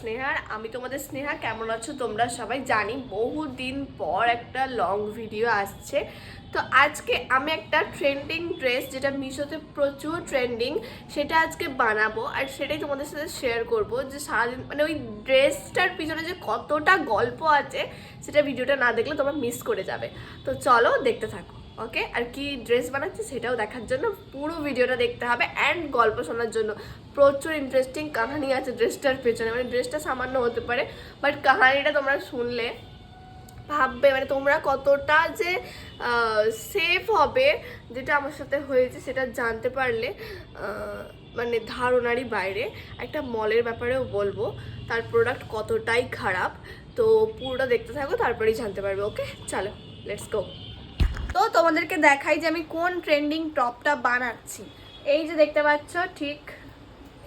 স্নেহার আমি তোমাদের স্নেহা, কেমন আছো তোমরা সবাই জানি। বহু দিন পর একটা লং ভিডিও আসছে। তো আজকে আমি একটা ট্রেন্ডিং ড্রেস যেটা মিশোতে প্রচুর ট্রেন্ডিং সেটা আজকে বানাবো। আর সেটাই তোমাদের সাথে শেয়ার করব যে সারাদিন মানে ওই ড্রেসটার পিছনে যে কতটা গল্প আছে, সেটা ভিডিওটা না দেখলে তোমরা মিস করে যাবে। তো চলো দেখতে থাকো। ওকে আর কি ড্রেস বানাচ্ছি সেটাও দেখার জন্য পুরো ভিডিওটা দেখতে হবে অ্যান্ড গল্প শোনার জন্য। প্রচুর ইন্টারেস্টিং কাহানি আছে ড্রেসটার পেছনে। মানে ড্রেসটা সামান্য হতে পারে বাট কাহানিটা তোমরা শুনলে, ভাববে মানে তোমরা কতটা যে সেফ হবে যেটা আমার সাথে হয়েছে সেটা জানতে পারলে মানে ধারণারই বাইরে। একটা মলের ব্যাপারেও বলব, তার প্রোডাক্ট কতটাই খারাপ। তো পুরোটা দেখতে থাকো, তারপরেই জানতে পারবে ওকে চলো লেটস গো তো তোমাদেরকে দেখাই যে আমি কোন ট্রেন্ডিং টপটা বানাচ্ছি। এই যে দেখতে পাচ্ছ, ঠিক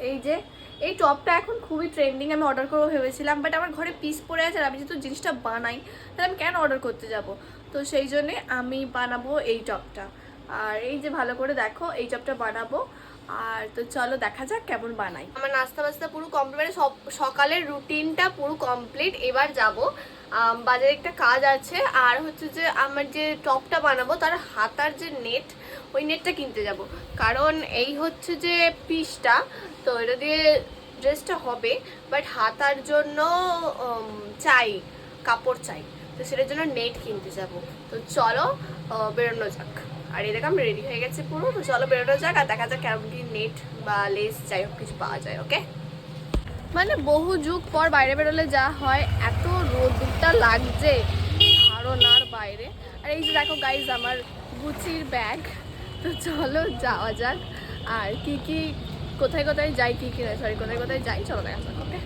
এই যে, এই টপটা এখন খুবই ট্রেন্ডিং আমি অর্ডার করব ভেবেছিলাম বাট আমার ঘরে পিস পড়ে আছে আর আমি যেহেতু জিনিসটা বানাই, তাহলে আমি কেন অর্ডার করতে যাব? তো সেই জন্যে আমি বানাবো এই টপটা আর এই যে ভালো করে দেখো, এই টপটা বানাবো। আর তো চলো দেখা যাক কেমন বানাই। আমার নাস্তা বাস্তা পুরো কমপ্লিট মানে সকালের রুটিনটা পুরো কমপ্লিট এবার যাব বাজারে একটা কাজ আছে, আর হচ্ছে যে আমার যে টপটা বানাবো, তার হাতার যে নেট ওই নেটটা কিনতে যাব। কারণ এই হচ্ছে যে পিসটা তো এটা দিয়ে ড্রেসটা হবে বাট হাতার জন্য চাই, কাপড় চাই, তো সেটার জন্য নেট কিনতে যাব। তো চলো বেরোনো যাক। আর এই দেখো আমি রেডি হয়ে গেছে পুরো, তো চলো বেরোনো যাক, আর দেখা যাক কেমন কি নেট বা লেস যাই হোক, কিছু পাওয়া যায় ওকে মানে বহু যুগ পর বাইরে বেরোলে যা হয়, এত রোদটা লাগছে ধারণার বাইরে। আর এই যে দেখো গাইজ আমার গুচির ব্যাগ তো চলো যাওয়া যাক। আর কি কি, কোথায় কোথায় যাই, কি কি সরি কোথায় কোথায় যাই, চলো দেখা যাক ওকে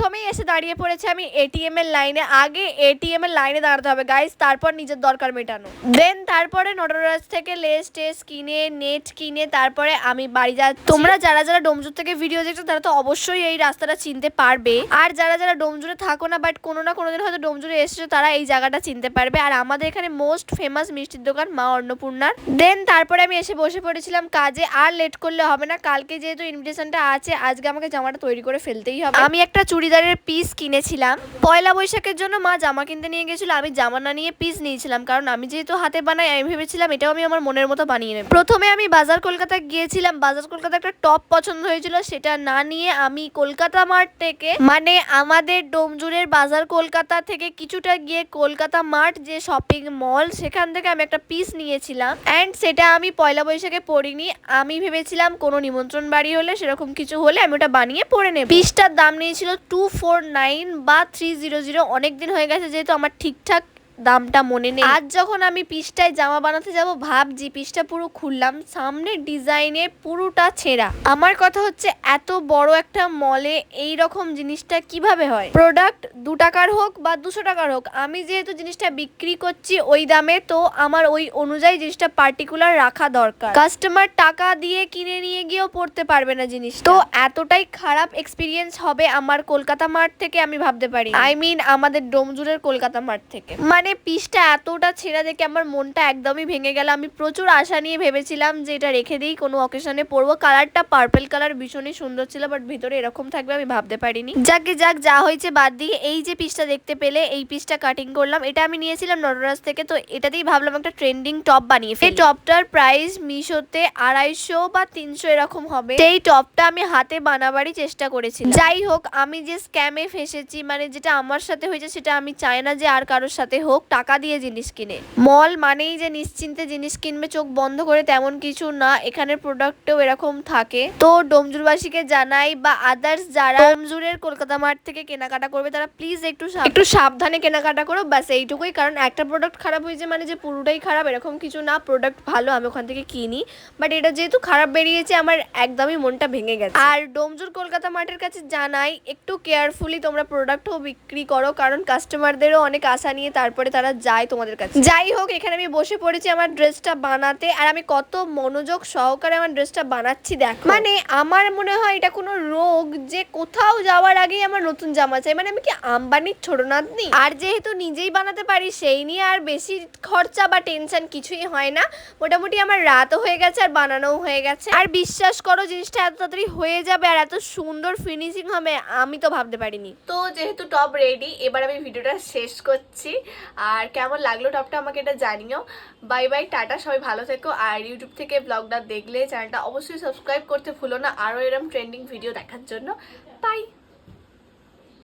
প্রথমেই এসে দাঁড়িয়ে পড়েছে আমি এটিএম এর লাইনে। আগে এটিএম এর লাইনে দাঁড়াতে হবে গাইস তারপর নিজের দরকার মেটানো। দেন তারপরে নটরাজ থেকে লেস টেস কিনে, নেট কিনে, তারপরে আমি বাড়ি যা তোমরা যারা যারা ডোমজুর থেকে ভিডিও দেখছ, তারা তো অবশ্যই এই রাস্তাটা চিনতে পারবে। আর যারা যারা ডোমজুরে থাকো না বাট কোনো না কোনোদিন হয়তো ডোমজুরে এসেছ, তারা এই জায়গাটা চিনতে পারবে। আর আমাদের এখানে মোস্ট ফেমাস মিষ্টির দোকান মা অন্নপূর্ণার। দেন তারপরে আমি এসে বসে পড়েছিলাম কাজে। আর লেট করলে হবে না। কালকে যেহেতু ইনভিটেশনটা আছে, আজকে আমাকে জামাটা তৈরি করে ফেলতেই হবে। আমি একটা চুড়িদারের পিস কিনেছিলাম। পয়লা বৈশাখের জন্য মা জামা কিনতে নিয়ে গেছিল, আমি জামা না নিয়ে পিস নিয়েছিলাম, কারণ আমি যেহেতু হাতে বানাই, আমি ভেবেছিলাম এটাও আমি আমার মনের মতো বানিয়ে নেব। প্রথমে আমি বাজার কলকাতা গিয়েছিলাম, বাজার কলকাতা একটা টপ পছন্দ হয়েছিল, সেটা না নিয়ে আমি কলকাতা মার্ট থেকে মানে আমাদের ডোমজুরের বাজার কলকাতা থেকে কিছুটা গিয়ে কলকাতা মার্ট, যে শপিং মল সেখান থেকে আমি একটা পিস নিয়েছিলাম। অ্যান্ড সেটা আমি পয়লা বৈশাখে পরিনি, আমি ভেবেছিলাম কোনো নিমন্ত্রণ বাড়ি হলে, সেরকম কিছু হলে আমি ওটা বানিয়ে পরে নেব। পিসটার দাম নিয়েছিল টু ফোর নাইন বা থ্রি জিরো জিরো অনেক দিন হয়ে গেছে যেহেতু আমার ঠিকঠাক দামটা মনে নেই। আজ যখন আমি পিসটায় জামা বানাতে যাব, ভাবছি পিসটা পুরো খুললাম, সামনের ডিজাইনে পুরোটা ছেঁড়া। আমার কথা হচ্ছে, এত বড় একটা মলে এই রকম জিনিসটা কীভাবে হয়? প্রোডাক্ট দু টাকার হোক বা দুশো টাকার হোক, আমি যেহেতু জিনিসটা বিক্রি করছি ওই দামে, তো আমার ওই অনুযায়ী জিনিসটা পার্টিকুলার রাখা দরকার। কাস্টমার টাকা দিয়ে কিনে নিয়ে গিয়েও পড়তে পারবে না জিনিস তো এতটাই খারাপ এক্সপিরিয়েন্স হবে আমার কলকাতা মার্ট থেকে আমি ভাবতে পারি। আই মিন আমাদের ডোমজুরের কলকাতা মার্ট থেকে। মানে পিসটা এতটা ছেঁড়া দেখে আমার মনটা একদমই ভেঙে গেল। আমি প্রচুর আশা নিয়ে ভেবেছিলাম যে এটা রেখে দিই কোনো অকেশনে পরবো। কালারটা পার্পেল কালার ভীষণই সুন্দর ছিল বাট ভিতরে এরকম থাকবে আমি ভাবতে পারিনি। যাকে যাক যা হয়েছে বাদ দিয়ে এই যে পিসটা দেখতে পেলে এই পিসটা কাটিং করলাম। এটা আমি নিয়েছিলাম নটরাজ থেকে তো এটাতেই ভাবলাম একটা ট্রেন্ডিং টপ বানিয়ে ফেলি। এই টপটার প্রাইস মিশোতে আড়াইশো বা তিনশো এরকম হবে। সেই টপটা আমি হাতে বানাবারই চেষ্টা করেছি যাই হোক আমি যে স্ক্যামে ফেসেছি মানে যেটা আমার সাথে হয়েছে সেটা আমি চাই না যে আর কারোর সাথে হোক। টাকা দিয়ে জিনিস কিনে। মল মানেই যে নিশ্চিন্তে জিনিস কিনবে, চোখ বন্ধ করে তেমন কিছু না, এখানের প্রোডাক্টেও এরকম থাকে। তো ডোমজুরবাসীকে জানাই বা আদার্স যারা ডোমজুরের কলকাতা মার্ট থেকে কেনাকাটা করবে, তারা প্লিজ একটু একটু সাবধানে কেনাকাটা করো, ব্যাস এইটুকুই। কারণ একটা প্রোডাক্ট খারাপ হয়েছে মানে যে পুরোটাই খারাপ, এরকম কিছু না প্রোডাক্ট ভালো, আমি ওখান থেকে কিনি। বাট এটা যেহেতু খারাপ বেরিয়েছে, আমার একদমই মনটা ভেঙে গেছে। আর ডোমজুর কলকাতা মার্টের কাছে জানাই, একটু কেয়ারফুলি তোমরা প্রোডাক্টও বিক্রি করো, কারণ কাস্টমারদেরও অনেক আশা নিয়ে তারপরে তারা যায় তোমাদের কাছে। যাই হোক এখানে আমি বসে পড়েছি আমার ড্রেসটা বানাতে আর আমি কত মনোযোগ সহকারে আমার ড্রেসটা বানাচ্ছি দেখ। মানে আমার মনে হয় এটা কোনো রোগ যে কোথাও যাওয়ার আগেই আমার নতুন জামা চাই। মানে আমি কি আম্বানির ছোট নাতনি? আর যেহেতু নিজেই বানাতে পারি সেই নিয়ে আর বেশি খরচা বা টেনশন কিছুই হয় না। মোটামুটি আমার রাতও হয়ে গেছে আর বানানোও হয়ে গেছে। আর বিশ্বাস করো জিনিসটা এত তাড়াতাড়ি হয়ে যাবে আর এত সুন্দর ফিনিশিং হবে আমি তো ভাবতে পারিনি। তো যেহেতু টপ রেডি এবার আমি ভিডিওটা শেষ করছি। আর কেমন লাগল টপটা আমাকে এটা জানিও। বাই বাই টাটা, সবাই ভালো থেকো। আর ইউটিউব থেকে ব্লগটা দেখলে চ্যানেলটা অবশ্যই সাবস্ক্রাইব করতে ভুলো না। আরও এরম ট্রেন্ডিং ভিডিও দেখার জন্য। বাই